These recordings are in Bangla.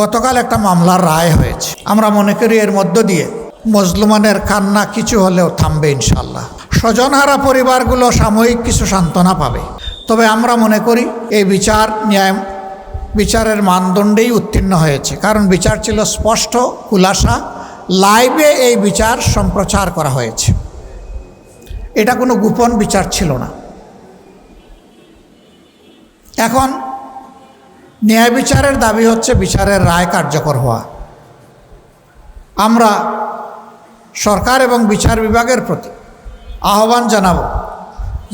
গতকাল একটা মামলার রায় হয়েছে। আমরা মনে করি এর মধ্য দিয়ে মজলুমানের কান্না কিছু হলেও থামবে ইনশাল্লাহ স্বজনহারা পরিবারগুলো সাময়িক কিছু সান্ত্বনা পাবে। তবে আমরা মনে করি এই বিচার ন্যায় বিচারের মানদণ্ডেই উত্তীর্ণ হয়েছে। কারণ বিচার ছিল স্পষ্ট খুলাসা লাইভে এই বিচার সম্প্রচার করা হয়েছে। এটা কোনো গোপন বিচার ছিল না। এখন ন্যায় বিচারের দাবি হচ্ছে বিচারের রায় কার্যকর হওয়া। আমরা সরকার এবং বিচার বিভাগের প্রতি আহ্বান জানাব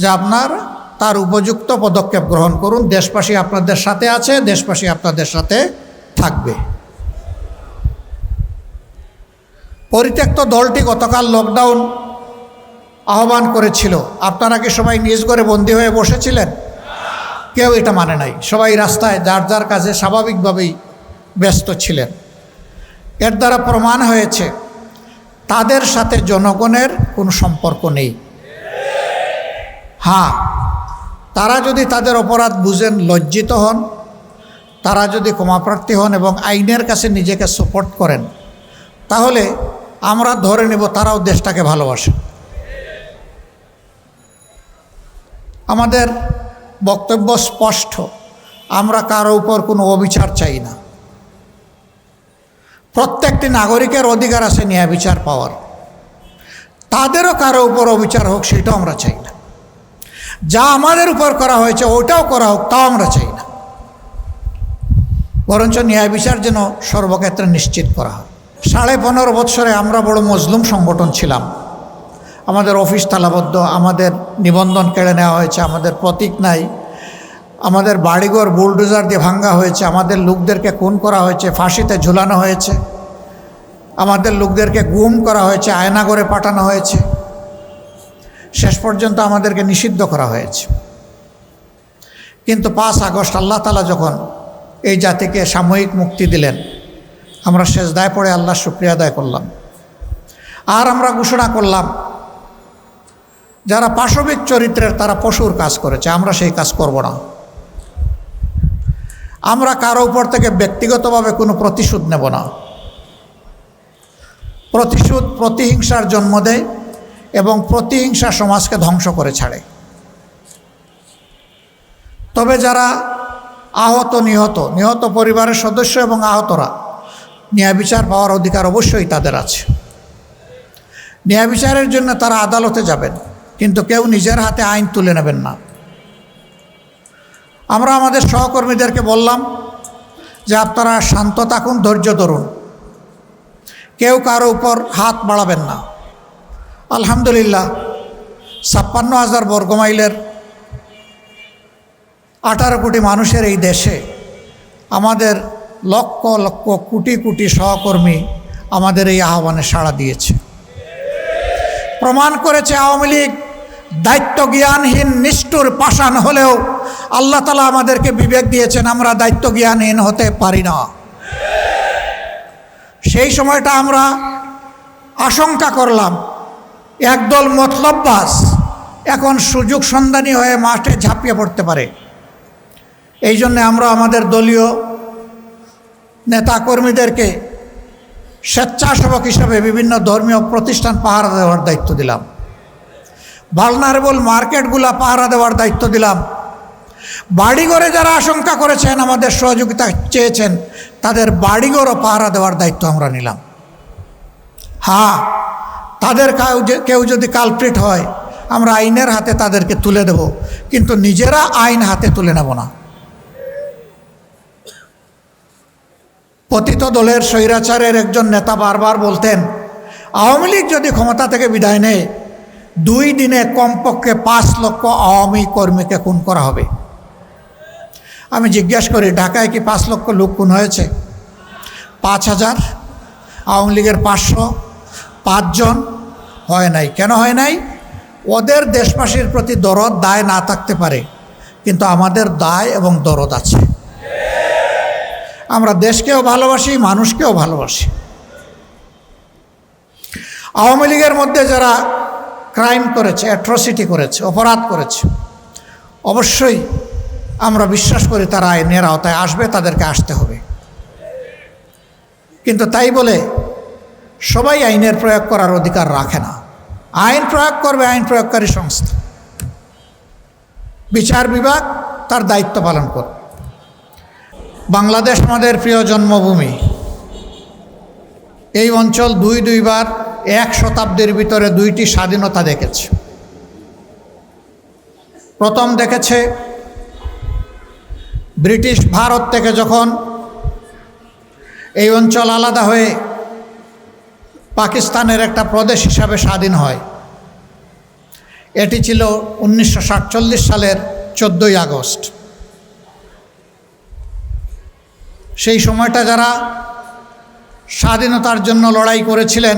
যে আপনার তার উপযুক্ত পদক্ষেপ গ্রহণ করুন। দেশবাসী আপনাদের সাথে আছে, দেশবাসী আপনাদের সাথে থাকবে। পরিত্যক্ত দলটি গতকাল লকডাউন আহ্বান করেছিল। আপনারা কি সবাই নিজ করে বন্দী হয়ে বসেছিলেন? কেউ এটা মানে নাই। সবাই রাস্তায় যার যার কাজে স্বাভাবিকভাবেই ব্যস্ত ছিলেন। এর দ্বারা প্রমাণ হয়েছে, তাদের সাথে জনগণের কোনো সম্পর্ক নেই। হ্যাঁ তারা যদি তাদের অপরাধ বুঝেন, লজ্জিত হন, তারা যদি ক্ষমাপ্রার্থী হন এবং আইনের কাছে নিজেকে সাপোর্ট করেন, তাহলে আমরা ধরে নেব তারাও দেশটাকে ভালোবাসে। আমাদের বক্তব্য স্পষ্ট। আমরা কারও উপর কোনো অবিচার চাই না। প্রত্যেকটি নাগরিকের অধিকার আছে ন্যায় বিচার পাওয়ার। তাদেরও কারও উপর অবিচার হোক, সেটাও আমরা চাই না। যা আমাদের উপর করা হয়েছে ওটাও করা হোক, তাও আমরা চাই না। বরঞ্চ ন্যায় বিচার যেন সর্বক্ষেত্রে নিশ্চিত করা হয়। সাড়ে পনেরো বৎসরে আমরা বড় মজলুম সংগঠন ছিলাম। আমাদের অফিস তালাবদ্ধ, আমাদের নিবন্ধন কেড়ে নেওয়া হয়েছে, আমাদের প্রতীক নাই, আমাদের বাড়িঘর বুলডোজার দিয়ে ভাঙ্গা হয়েছে, আমাদের লোকদেরকে খুন করা হয়েছে, ফাঁসিতে ঝুলানো হয়েছে, আমাদের লোকদেরকে গুম করা হয়েছে আয়না করে পাঠানো হয়েছে, শেষ পর্যন্ত আমাদেরকে নিষিদ্ধ করা হয়েছে। কিন্তু পাঁচ আগস্ট আল্লাহ তালা যখন এই জাতিকে সাময়িক মুক্তি দিলেন, আমরা শেষ দায় পড়ে আল্লাহ শুক্রিয়া আদায় করলাম। আর আমরা ঘোষণা করলাম যারা পাশবিক চরিত্রের, তারা পশুর কাজ করেছে। আমরা সেই কাজ করব না। আমরা কারও উপর থেকে ব্যক্তিগতভাবে কোনো প্রতিশোধ নেব না। প্রতিশোধ প্রতিহিংসার জন্ম দেয় এবং প্রতিহিংসা সমাজকে ধ্বংস করে ছাড়ে। তবে যারা আহত, নিহত নিহত পরিবারের সদস্য এবং আহতরা, ন্যায় বিচার পাওয়ার অধিকার অবশ্যই তাদের আছে। ন্যায় বিচারের জন্য তারা আদালতে যাবেন। কিন্তু কেউ নিজের হাতে আইন তুলে নেবেন না। আমরা আমাদের সহকর্মীদেরকে বললাম যে আপনারা শান্ত থাকুন, ধৈর্য ধরুন। কেউ কারও উপর হাত বাড়াবেন না। আলহামদুলিল্লাহ, ছাপ্পান্ন হাজার বর্গমাইলের আঠারো কোটি মানুষের এই দেশে আমাদের লক্ষ লক্ষ কোটি কোটি সহকর্মী আমাদের এই আহ্বানে সাড়া দিয়েছে। প্রমাণ করেছে আওয়ামী লীগ দায়িত্ব জ্ঞানহীন নিষ্ঠুর, পাষাণ হলেও আল্লাহ তালা আমাদেরকে বিবেক দিয়েছেন, আমরা দায়িত্ব জ্ঞানহীন হতে পারি না। সেই সময়টা আমরা আশঙ্কা করলাম, একদল মতলব্বাস এখন সুযোগ সন্ধানী হয়ে মাঠে ঝাঁপিয়ে পড়তে পারে। এই জন্যে আমরা আমাদের দলীয় নেতাকর্মীদেরকে স্বেচ্ছাসেবক হিসাবে বিভিন্ন ধর্মীয় প্রতিষ্ঠান পাহারা দেওয়ার দায়িত্ব দিলাম। ভালনারেবল মার্কেটগুলা পাহারা দেওয়ার দায়িত্ব দিলাম। বাড়িঘরে যারা আশঙ্কা করেছেন, আমাদের সহযোগিতা চেয়েছেন, তাদের বাড়িঘরও পাহারা দেওয়ার দায়িত্ব আমরা নিলাম। হ্যাঁ তাদের কেউ যদি কালপ্রিট হয়, আমরা আইনের হাতে তাদেরকে তুলে দেব, কিন্তু নিজেরা আইন হাতে তুলে নেব না। পতিত দলের স্বৈরাচারের একজন নেতা বারবার বলতেন, আওয়ামী লীগ যদি ক্ষমতা থেকে বিদায় নেয় দুই দিনে কমপক্ষে পাঁচ লক্ষ আওয়ামী কর্মীকে খুন করা হবে। আমি জিজ্ঞেস করি, ঢাকায় কি পাঁচ লক্ষ লোক খুন হয়েছে? পাঁচ হাজার, আওয়ামী লীগের পাঁচশো, পাঁচজন হয় নাই। কেন হয় নাই? ওদের দেশবাসীর প্রতি দরদ দায় না থাকতে পারে, কিন্তু আমাদের দায় এবং দরদ আছে। আমরা দেশকেও ভালোবাসি, মানুষকেও ভালোবাসি। আওয়ামী লীগের মধ্যে যারা ক্রাইম করেছে, অ্যাট্রসিটি করেছে, অপরাধ করেছে। অবশ্যই আমরা বিশ্বাস করি তারা আইনের আওতায় আসবে, তাদেরকে আসতে হবে। কিন্তু তাই বলে সবাই আইনের প্রয়োগ করার অধিকার রাখে না। আইন প্রয়োগ করবে আইন প্রয়োগকারী সংস্থা। বিচার বিভাগ তার দায়িত্ব পালন করবে। বাংলাদেশ আমাদের প্রিয় জন্মভূমি। এই অঞ্চল দুই দুইবার এক শতাব্দীর ভিতরে দুইটি স্বাধীনতা দেখেছে। প্রথম দেখেছে ব্রিটিশ ভারত থেকে যখন এই অঞ্চল আলাদা হয়ে পাকিস্তানের একটা প্রদেশ হিসাবে স্বাধীন হয়। এটি ছিল উনিশশো সাতচল্লিশ সালের চোদ্দোই আগস্ট। সেই সময়টা যারা স্বাধীনতার জন্য লড়াই করেছিলেন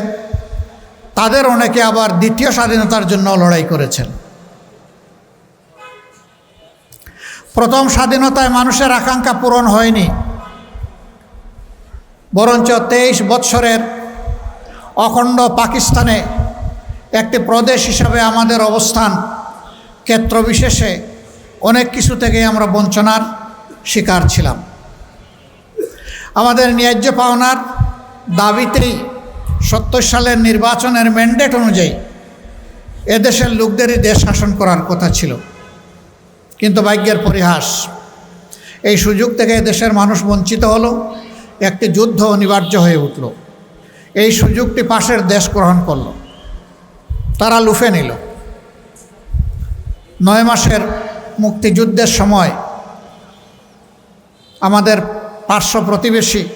তাদের অনেকে আবার দ্বিতীয় স্বাধীনতার জন্য লড়াই করেছেন। প্রথম স্বাধীনতায় মানুষের আকাঙ্ক্ষা পূরণ হয়নি। বরঞ্চ তেইশ বৎসরের অখণ্ড পাকিস্তানে একটি প্রদেশ হিসাবে আমাদের অবস্থান ক্ষেত্রবিশেষে অনেক কিছু থেকে আমরা বঞ্চনার শিকার ছিলাম। আমাদের ন্যায্য পাওনার দাবিতেই সত্তর সালের নির্বাচনের ম্যান্ডেট অনুযায়ী এদেশের লোকদেরই দেশ শাসন করার কথা ছিল। কিন্তু ভাগ্যের পরিহাস, এই সুযোগ থেকে দেশের মানুষ বঞ্চিত হলো, একটি যুদ্ধ অনিবার্য হয়ে উঠল। এই সুযোগটি পাশের দেশ গ্রহণ করল। তারা লুফে নিল। নয় মাসের মুক্তিযুদ্ধের সময় আমাদের পার্শ্ব প্রতিবেশী,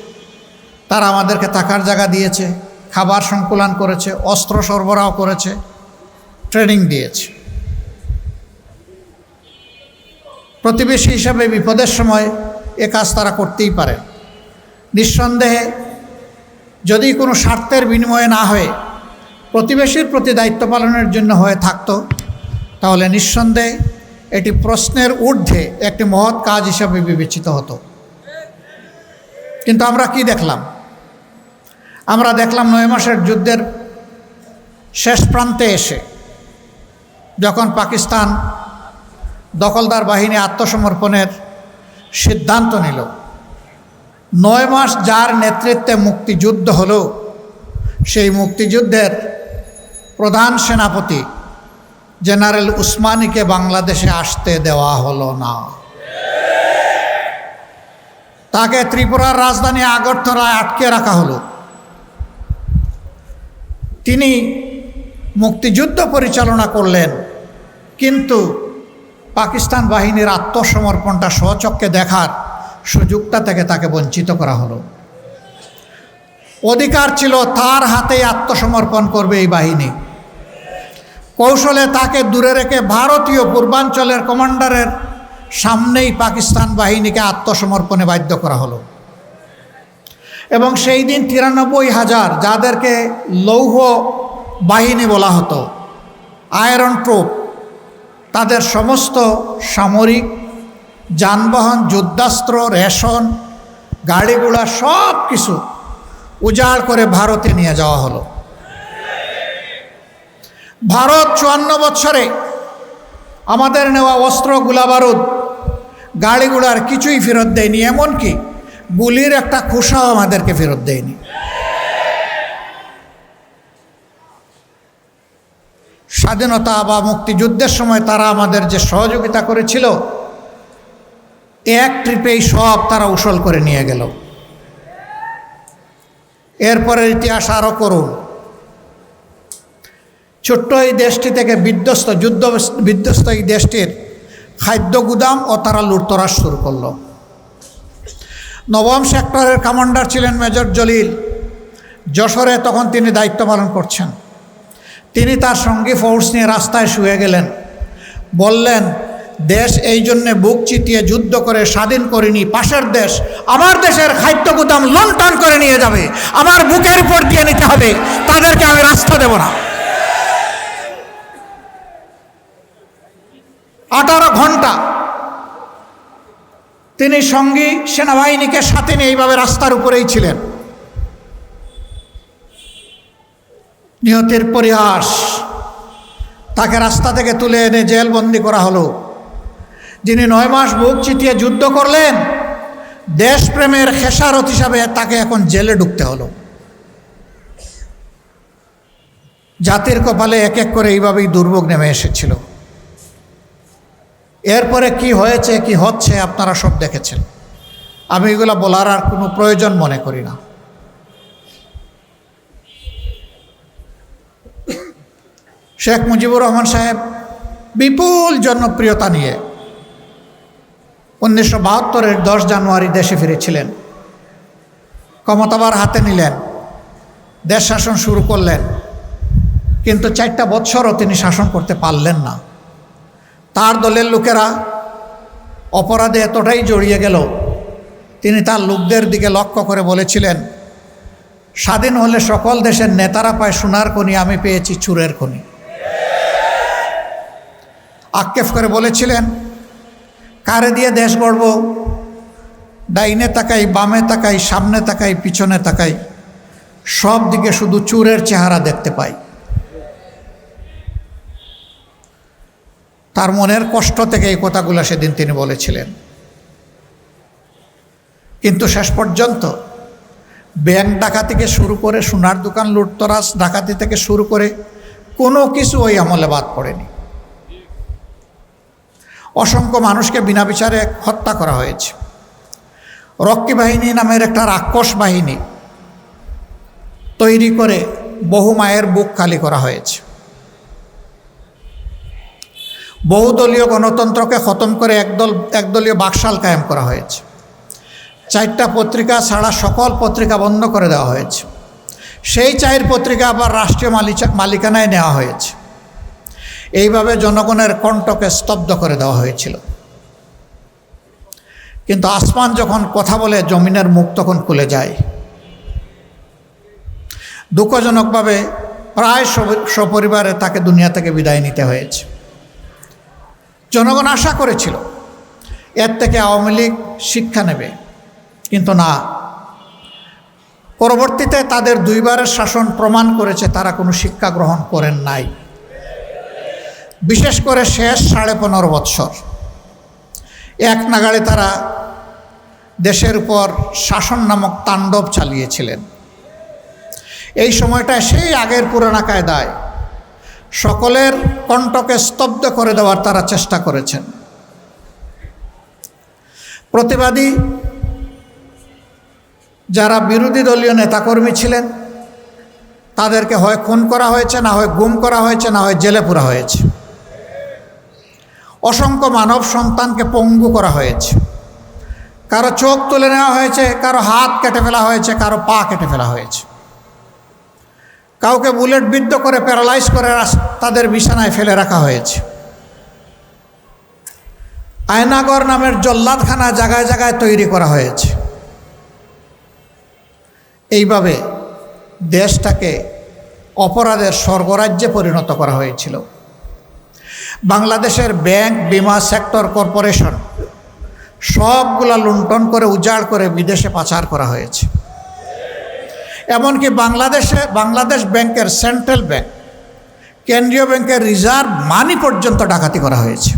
তারা আমাদেরকে থাকার জায়গা দিয়েছে। খাবার সংকুলন করেছে, অস্ত্র সরবরাহ করেছে, ট্রেনিং দিয়েছে। প্রতিবেশী হিসাবে বিপদের সময় এ কাজ তারা করতেই পারে। নিঃসন্দেহে যদি কোনো স্বার্থের বিনিময়ে না হয়ে প্রতিবেশীর প্রতি দায়িত্ব পালনের জন্য হয়ে থাকতো, তাহলে নিঃসন্দেহে এটি প্রশ্নের ঊর্ধ্বে একটি মহৎ কাজ হিসাবে বিবেচিত হতো। কিন্তু আমরা কি দেখলাম? আমরা দেখলাম নয় মাসের যুদ্ধের শেষ প্রান্তে এসে যখন পাকিস্তান দখলদার বাহিনী আত্মসমর্পণের সিদ্ধান্ত নিল, নয় মাস যার নেতৃত্বে মুক্তিযুদ্ধ হলো, সেই মুক্তিযুদ্ধের প্রধান সেনাপতি জেনারেল উসমানীকে বাংলাদেশে আসতে দেওয়া হলো না। তাকে ত্রিপুরার রাজধানী আগরতলায় আটকে রাখা হলো। তিনি মুক্তিযুদ্ধ পরিচালনা করলেন, কিন্তু পাকিস্তান বাহিনীর আত্মসমর্পণটা স্বচক্ষে দেখার সুযোগটা থেকে তাকে বঞ্চিত করা হলো। অধিকার ছিল তার হাতেই আত্মসমর্পণ করবে এই বাহিনী। কৌশলে তাকে দূরে রেখে ভারতীয় পূর্বাঞ্চলের কমান্ডারের সামনেই পাকিস্তান বাহিনীকে আত্মসমর্পণে বাধ্য করা হলো। এবং সেই দিন তিরানব্বই হাজার যাদেরকে লৌহ বাহিনী বলা হতো আয়রন ট্রোপ তাদের সমস্ত সামরিক, যানবাহন, যুদ্ধাস্ত্র, রেশন গাড়িগুড়া সব কিছু উজাড় করে ভারতে নিয়ে যাওয়া হলো। ভারত চুয়ান্ন বছরে আমাদের নেওয়া অস্ত্র, গুলাবারুদ গাড়িগুড়ার কিছুই ফেরত দেয়নি, এমনকি গুলির একটা খোসাও আমাদেরকে ফেরত দেয়নি। স্বাধীনতা বা মুক্তিযুদ্ধের সময় তারা আমাদের যে সহযোগিতা করেছিল, এক ট্রিপেই সব তারা উসল করে নিয়ে গেল। এরপরের ইতিহাস আরও করুন। ছোট্ট এই দেশটি থেকে বিধ্বস্ত, যুদ্ধ বিধ্বস্ত এই দেশটির খাদ্য গুদাম ও তারা লুটতরাস শুরু করল। নবম সেক্টরের কমান্ডার ছিলেন মেজর জলিল। যশোরে তখন তিনি দায়িত্ব পালন করছেন। তিনি তার সঙ্গী ফোর্স নিয়ে রাস্তায় শুয়ে গেলেন। বললেন, দেশ এই জন্যে বুক চিতিয়ে যুদ্ধ করে স্বাধীন করিনি। পাশের দেশ আমার দেশের খাদ্য গুদাম লুণ্ঠন করে নিয়ে যাবে। আমার বুকের উপর দিয়ে নিতে হবে। তাদেরকে আমি রাস্তা দেব না। আঠারো ঘণ্টা তিনি সঙ্গী সেনাবাহিনীকে সাথে নিয়ে এইভাবে রাস্তার উপরেই ছিলেন। নিহতের পরিহাস। তাকে রাস্তা থেকে তুলে এনে জেলবন্দি করা হলো। যিনি নয় মাস বুক চিতিয়ে যুদ্ধ করলেন, দেশপ্রেমের খেসারত হিসাবে তাকে এখন জেলে ঢুকতে হলো। জাতির কপালে এক এক করে এইভাবেই দুর্ভোগ নেমে এসেছিল। এরপরে কি হয়েছে, কি হচ্ছে আপনারা সব দেখেছেন। আমি এগুলো বলার আর কোনো প্রয়োজন মনে করি না। শেখ মুজিবুর রহমান সাহেব বিপুল জনপ্রিয়তা নিয়ে উনিশশো বাহাত্তরের দশ জানুয়ারি দেশে ফিরেছিলেন। ক্ষমতাবার হাতে নিলেন। দেশ শাসন শুরু করলেন। কিন্তু চারটা বৎসরও তিনি শাসন করতে পারলেন না। তার দলের লোকেরা অপরাধে এতটাই জড়িয়ে গেল, তিনি তার লোকদের দিকে লক্ষ্য করে বলেছিলেন, স্বাধীন হলে সকল দেশের নেতারা পায় সোনার খনি, আমি পেয়েছি চুরের খনি। আক্ষেপ করে বলেছিলেন, কারে দিয়ে দেশ গড়ব? ডাইনে তাকাই, বামে তাকাই, সামনে তাকাই, পিছনে তাকাই, সব দিকে শুধু চুরের চেহারা দেখতে পাই। তার মনের কষ্ট থেকে এই কথাগুলো সেদিন তিনি বলেছিলেন। কিন্তু শেষ পর্যন্ত ব্যাংক ডাকাতি থেকে শুরু করে সোনার দোকান লুটতরাস ডাকাতি থেকে শুরু করে কোনো কিছু ওই আমলে বাদ পড়েনি। অসংখ্য মানুষকে বিনা বিচারে হত্যা করা হয়েছে। রক্ষী বাহিনী নামের একটা রাক্ষস বাহিনী তৈরি করে বহু মায়ের বুক খালি করা হয়েছে। বহুদলীয় গণতন্ত্রকে খতম করে একদল, একদলীয় বাকশাল কায়েম করা হয়েছে। চারটা পত্রিকা ছাড়া সকল পত্রিকা বন্ধ করে দেওয়া হয়েছে। সেই চায়ের পত্রিকা আবার রাষ্ট্রীয় মালিকা মালিকানায় নেওয়া হয়েছে। এইভাবে জনগণের কণ্ঠকে স্তব্ধ করে দেওয়া হয়েছিল। কিন্তু আসমান যখন কথা বলে, জমিনের মুখ তখন খুলে যায়। দুঃখজনকভাবে প্রায় সপরিবারে তাকে দুনিয়া থেকে বিদায় নিতে হয়েছে। জনগণ আশা করেছিল, এর থেকে আওয়ামী লীগ শিক্ষা নেবে। কিন্তু না। পরবর্তীতে তাদের দুইবারের শাসন প্রমাণ করেছে, তারা কোনো শিক্ষা গ্রহণ করেন নাই। বিশেষ করে শেষ সাড়ে পনেরো বৎসর। এক নাগাড়ে তারা দেশের উপর শাসন নামক তাণ্ডব চালিয়েছিলেন। এই সময়টায় সেই আগের পুরানা কায়দায় সকলের কণ্ঠকে স্তব্ধ করে দেওয়ার তারা চেষ্টা করেছেন। প্রতিবাদী যারা বিরোধী দলীয় নেতাকর্মী ছিলেন, তাদেরকে হয় খুন করা হয়েছে, না হয় গুম করা হয়েছে, না হয় জেলে পুরা হয়েছে। অসংখ্য মানব সন্তানকে পঙ্গু করা হয়েছে। কারও চোখ তুলে নেওয়া হয়েছে, কারও হাত কেটে ফেলা হয়েছে, কারও পা কেটে ফেলা হয়েছে। কাউকে বুলেট বিদ্ধ করে প্যারালাইজ করে তাদের বিছানায় ফেলে রাখা হয়েছে। আয়নাগর নামের জল্লাদখানা জায়গায় জায়গায় তৈরি করা হয়েছে। এইভাবে দেশটাকে অপরাধের স্বর্গরাজ্যে পরিণত করা হয়েছিল। বাংলাদেশের ব্যাংক, বিমা সেক্টর, কর্পোরেশন সবগুলা লুণ্ঠন করে উজাড় করে বিদেশে পাচার করা হয়েছে। এমনকি বাংলাদেশে, বাংলাদেশ ব্যাংকের সেন্ট্রাল ব্যাংক কেন্দ্রীয় ব্যাংকের রিজার্ভ মানি পর্যন্ত ডাকাতি করা হয়েছে।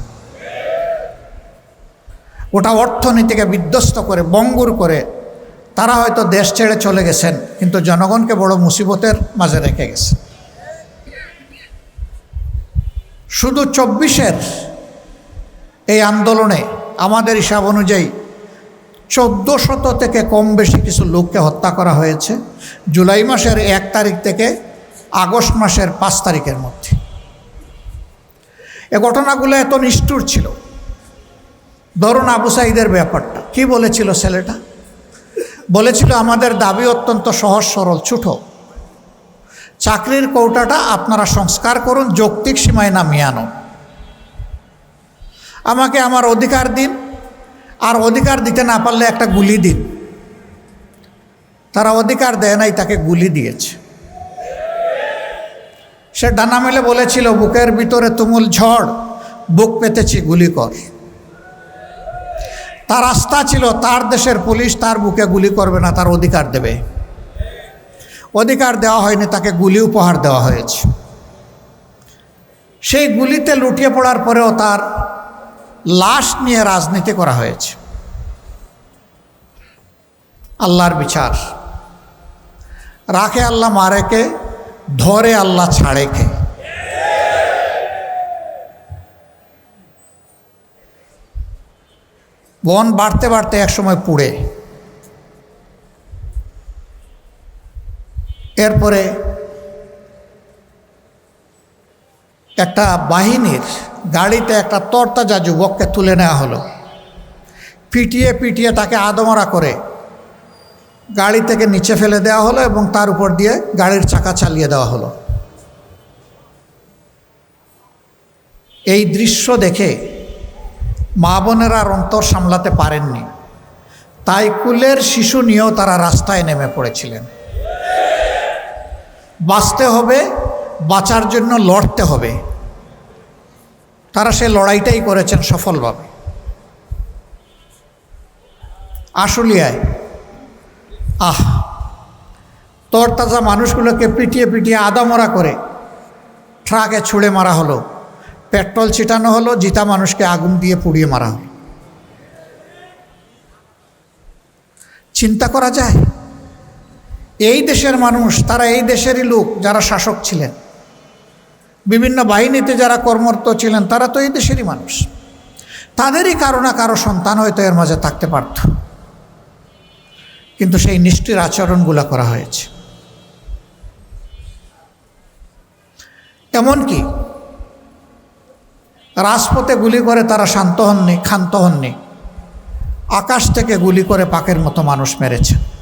ওটা অর্থনীতিকে বিধ্বস্ত করে, বঙ্গুর করে, তারা হয়তো দেশ ছেড়ে চলে গেছেন, কিন্তু জনগণকে বড় মুসিবতের মাঝে রেখে গেছে। শুধু চব্বিশের এই আন্দোলনে আমাদের হিসাব অনুযায়ী চোদ্দ শত থেকে কম বেশি কিছু লোককে হত্যা করা হয়েছে জুলাই মাসের এক তারিখ থেকে আগস্ট মাসের পাঁচ তারিখের মধ্যে। এ ঘটনাগুলো এত নিষ্ঠুর ছিল। ধরুন আবু সাইদের ব্যাপারটা। কি বলেছিল ছেলেটা? বলেছিল, আমাদের দাবি অত্যন্ত সহজ, সরল, ছোটো। চাকরির কৌটাটা আপনারা সংস্কার করুন, যৌক্তিক সীমায় নামিয়ে আনুন। আমাকে আমার অধিকার দিন আর অধিকার দিতে না পারলে একটা গুলি দিন। তারা অধিকার দেয় নাই, তাকে গুলি দিয়েছে। সে ডানা মেলে বলেছিল, বুকের ভিতরে তুমুল ঝড়, বুক পেতেছি, গুলি কর। তার আস্থা ছিল, তার দেশের পুলিশ তার বুকে গুলি করবে না, তার অধিকার দেবে। অধিকার দেওয়া হয়নি, তাকে গুলি উপহার দেওয়া হয়েছে। সেই গুলিতে লুটিয়ে পড়ার পরেও তার লাশ নিয়ে রাজনীতি করা হয়েছে। আল্লাহর বিচার। রাখে আল্লাহ মারেকে, ধরে আল্লাহ ছাড়েকে। বন বাড়তে বাড়তে একসময় পুড়ে। এরপরে একটা বাহিনীর গাড়িতে একটা তরতাজা যুবককে তুলে নেওয়া হলো। পিটিয়ে পিটিয়ে তাকে আদমরা করে গাড়ি থেকে নিচে ফেলে দেওয়া হলো এবং তার উপর দিয়ে গাড়ির চাকা চালিয়ে দেওয়া হলো। এই দৃশ্য দেখে মা বোনেরা আর অন্তর সামলাতে পারেননি। তাই কুলের শিশু নিয়েও তারা রাস্তায় নেমে পড়েছিলেন। বাঁচতে হবে বাঁচার জন্য লড়তে হবে। তারা সে লড়াইটাই করেছেন সফলভাবে। আশুলিয়ায়, আহ, তরতাজা মানুষগুলোকে পিটিয়ে পিটিয়ে আদামরা করে ট্রাকে ছুঁড়ে মারা হলো। পেট্রোল ছিটানো হলো, জিতা মানুষকে আগুন দিয়ে পুড়িয়ে মারা হলো। চিন্তা করা যায়, এই দেশের মানুষ, তারা এই দেশেরই লোক যারা শাসক ছিলেন। বিভিন্ন বাহিনীতে যারা কর্মরত ছিলেন, তারা তো এই দেশেরই মানুষ। তাদেরই কারও না কারও সন্তান হয়তো এর মাঝে থাকতে পারত। কিন্তু সেই নিষ্ঠির আচরণগুলো করা হয়েছে। এমনকি রাজপথে গুলি করে তারা শান্ত হননি, ক্ষান্ত হননি। আকাশ থেকে গুলি করে পাকের মতো মানুষ মেরেছে।